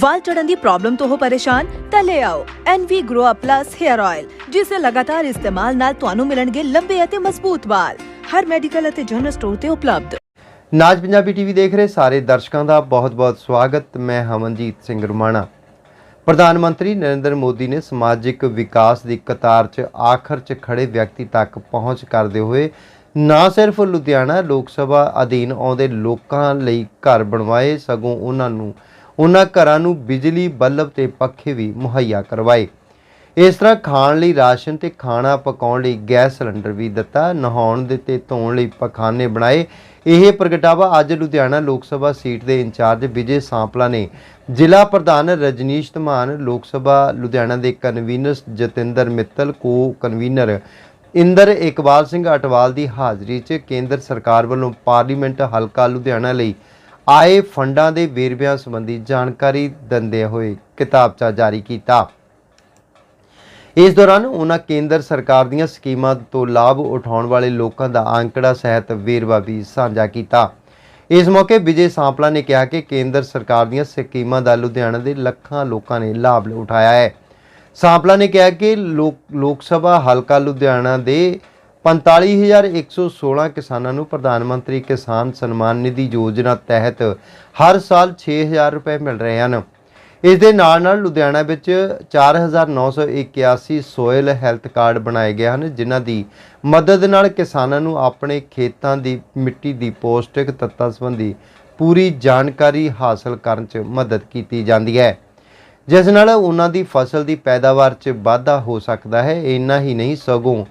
ਵਾਲ ਝੜਨ ਦੀ problem ਤੋਂ ਹੋ ਪਰੇਸ਼ਾਨ, ਤਾਂ ਲੈ ਆਓ NV Grow Up Plus Hair Oil ਜਿਸ ਦੇ ਲਗਾਤਾਰ ਇਸਤੇਮਾਲ ਨਾਲ ਤੁਹਾਨੂੰ ਮਿਲਣਗੇ ਲੰਬੇ ਅਤੇ ਮਜ਼ਬੂਤ ਵਾਲ। ਹਰ ਮੈਡੀਕਲ ਅਤੇ ਜਨਰਲ ਸਟੋਰ ਤੇ ਉਪਲਬਧ। ਨਾਜ ਪੰਜਾਬੀ ਟੀਵੀ ਦੇਖ ਰਹੇ ਸਾਰੇ ਦਰਸ਼ਕਾਂ ਦਾ ਬਹੁਤ-ਬਹੁਤ ਸਵਾਗਤ। ਮੈਂ ਹਮਨਜੀਤ ਸਿੰਘ ਰੁਮਾਣਾ। ਪ੍ਰਧਾਨ ਮੰਤਰੀ ਨਰਿੰਦਰ ਮੋਦੀ ਨੇ ਸਮਾਜਿਕ ਵਿਕਾਸ ਦੀ ਕਤਾਰ 'ਚ ਆਖਰ 'ਚ ਖੜੇ ਵਿਅਕਤੀ ਤੱਕ ਪਹੁੰਚ ਕਰਦੇ ਹੋਏ ਨਾ ਸਿਰਫ ਲੁਧਿਆਣਾ ਲੋਕ ਸਭਾ ਅਧੀਨ ਆਉਂਦੇ ਲੋਕਾਂ ਲਈ ਘਰ ਬਣਵਾਏ, ਸਗੋਂ ਉਹਨਾਂ ਨੂੰ ਉਹਨਾਂ ਘਰਾਂ ਨੂੰ ਬਿਜਲੀ, ਬੱਲਬ ਤੇ ਪੱਖੇ ਵੀ ਮੁਹੱਈਆ ਕਰਵਾਏ। ਇਸ ਤਰ੍ਹਾਂ ਖਾਣ ਲਈ ਰਾਸ਼ਨ ਤੇ ਖਾਣਾ ਪਕਾਉਣ ਲਈ ਗੈਸ ਸਿਲੰਡਰ ਵੀ ਦਿੱਤਾ, ਨਹਾਉਣ ਦੇ ਤੇ ਧੋਣ ਲਈ ਪਖਾਨੇ ਬਣਾਏ। ਇਹ ਪ੍ਰਗਟਾਵਾ ਅੱਜ ਲੁਧਿਆਣਾ ਲੋਕ ਸਭਾ ਸੀਟ ਦੇ ਇੰਚਾਰਜ ਵਿਜੇ ਸਾਂਪਲਾ ਨੇ। ਜ਼ਿਲ੍ਹਾ ਪ੍ਰਧਾਨ ਰਜਨੀਸ਼ ਧਮਾਨ, ਲੋਕ ਸਭਾ ਲੁਧਿਆਣਾ ਦੇ convener Jatinder Mittal co convener Inder Iqbal Singh Atwal ਦੀ ਹਾਜ਼ਰੀ 'ਚ ਕੇਂਦਰ ਸਰਕਾਰ ਵੱਲੋਂ ਪਾਰਲੀਮੈਂਟ ਹਲਕਾ ਲੁਧਿਆਣਾ ਲਈ ਆਏ ਫੰਡਾਂ ਦੇ ਵੇਰਵਿਆਂ ਸੰਬੰਧੀ ਜਾਣਕਾਰੀ ਦਿੰਦੇ ਹੋਏ ਕਿਤਾਬਚਾ ਜਾਰੀ ਕੀਤਾ। ਇਸ ਦੌਰਾਨ ਉਹਨਾਂ ਕੇਂਦਰ ਸਰਕਾਰ ਦੀਆਂ ਸਕੀਮਾਂ ਤੋਂ ਲਾਭ ਉਠਾਉਣ ਵਾਲੇ ਲੋਕਾਂ ਦਾ ਅੰਕੜਾ ਸਹਿਤ ਵੇਰਵਾ ਵੀ ਸਾਂਝਾ ਕੀਤਾ। ਇਸ ਮੌਕੇ ਵਿਜੇ ਸਾਂਪਲਾ ਨੇ ਕਿਹਾ ਕਿ ਕੇਂਦਰ ਸਰਕਾਰ ਦੀਆਂ ਸਕੀਮਾਂ ਦਾ ਲੁਧਿਆਣਾ ਦੇ ਲੱਖਾਂ ਲੋਕਾਂ ਨੇ ਲਾਭ ਉਠਾਇਆ ਹੈ। ਸਾਂਪਲਾ ਨੇ ਕਿਹਾ ਕਿ ਲੋਕ ਲੋਕ ਸਭਾ ਹਲਕਾ ਲੁਧਿਆਣਾ ਦੇ 45116 ਕਿਸਾਨਾਂ ਨੂੰ ਪ੍ਰਧਾਨ ਮੰਤਰੀ ਕਿਸਾਨ ਸਨਮਾਨ ਨਿਧੀ ਯੋਜਨਾ ਤਹਿਤ ਹਰ ਸਾਲ 6000 ਰੁਪਏ ਮਿਲ ਰਹੇ ਹਨ। ਇਸ ਦੇ ਨਾਲ ਨਾਲ ਲੁਧਿਆਣਾ ਵਿੱਚ 4981 ਸੋਇਲ ਹੈਲਥ ਕਾਰਡ ਬਣਾਏ ਗਏ ਹਨ, ਜਿਨ੍ਹਾਂ ਦੀ ਮਦਦ ਨਾਲ ਕਿਸਾਨਾਂ ਨੂੰ ਆਪਣੇ ਖੇਤਾਂ ਦੀ ਮਿੱਟੀ ਦੀ ਪੌਸ਼ਟਿਕ ਤੱਤਾਂ ਸੰਬੰਧੀ ਪੂਰੀ ਜਾਣਕਾਰੀ ਹਾਸਲ ਕਰਨ 'ਚ ਮਦਦ ਕੀਤੀ ਜਾਂਦੀ ਹੈ। ਜਿਸ ਨਾਲ ਉਹਨਾਂ ਦੀ ਫਸਲ ਦੀ ਪੈਦਾਵਾਰ 'ਚ ਵਾਧਾ ਹੋ ਸਕਦਾ ਹੈ। ਇੰਨਾ ਹੀ ਨਹੀਂ, ਸਗੋਂ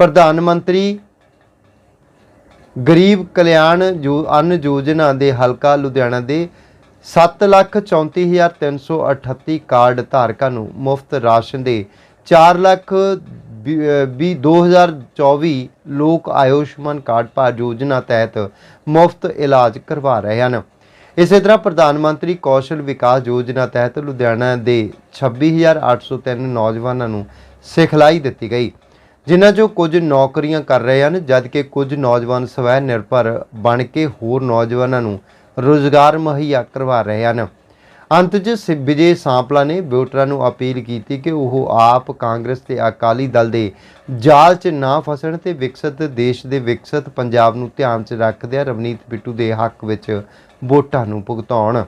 ਪ੍ਰਧਾਨ ਮੰਤਰੀ, ਗਰੀਬ ਕਲਿਆਣ ਜੋ ਅन्न ਯੋਜਨਾ ਦੇ ਹਲਕਾ ਲੁਧਿਆਣਾ ਦੇ 734338 ਕਾਰਡ ਧਾਰਕਾਂ ਨੂੰ ਮੁਫਤ ਰਾਸ਼ਨ ਦੇ 4 ਲੱਖ ਵੀ 2024 ਲੋਕ ਆਯੁਸ਼ਮਾਨ ਕਾਰਡ ਭਾਰ ਯੋਜਨਾ ਤਹਿਤ ਮੁਫਤ ਇਲਾਜ ਕਰਵਾ ਰਹੇ ਹਨ। ਇਸੇ ਤਰ੍ਹਾਂ ਪ੍ਰਧਾਨ ਮੰਤਰੀ ਕੌਸ਼ਲ ਵਿਕਾਸ ਯੋਜਨਾ ਤਹਿਤ ਲੁਧਿਆਣਾ ਦੇ 26803 ਨੌਜਵਾਨਾਂ ਨੂੰ ਸਿਖਲਾਈ ਦਿੱਤੀ ਗਈ। ਜਿਨ੍ਹਾਂ 'ਚੋਂ ਕੁਝ ਨੌਕਰੀਆਂ ਕਰ ਰਹੇ ਹਨ, ਜਦਕਿ ਕੁਝ ਨੌਜਵਾਨ ਸਵੈ ਨਿਰਭਰ ਬਣ ਕੇ ਹੋਰ ਨੌਜਵਾਨਾਂ ਨੂੰ ਰੋਜ਼ਗਾਰ ਮੁਹੱਈਆ ਕਰਵਾ ਰਹੇ ਹਨ। ਅੰਤ 'ਚ ਸਿ- ਵਿਜੇ ਸਾਂਪਲਾ ਨੇ ਵੋਟਰਾਂ ਨੂੰ ਅਪੀਲ ਕੀਤੀ ਕਿ ਉਹ ਆਪ ਕਾਂਗਰਸ ਤੇ ਅਕਾਲੀ ਦਲ ਦੇ ਜਾਲ 'ਚ ਨਾ ਫਸਣ ਤੇ ਵਿਕਸਿਤ ਦੇਸ਼ ਦੇ ਵਿਕਸਿਤ ਪੰਜਾਬ ਨੂੰ ਧਿਆਨ 'ਚ ਰੱਖਦਿਆਂ ਰਵਨੀਤ ਬਿੱਟੂ ਦੇ ਹੱਕ ਵਿੱਚ ਵੋਟਾਂ ਨੂੰ ਭੁਗਤਾਉਣ।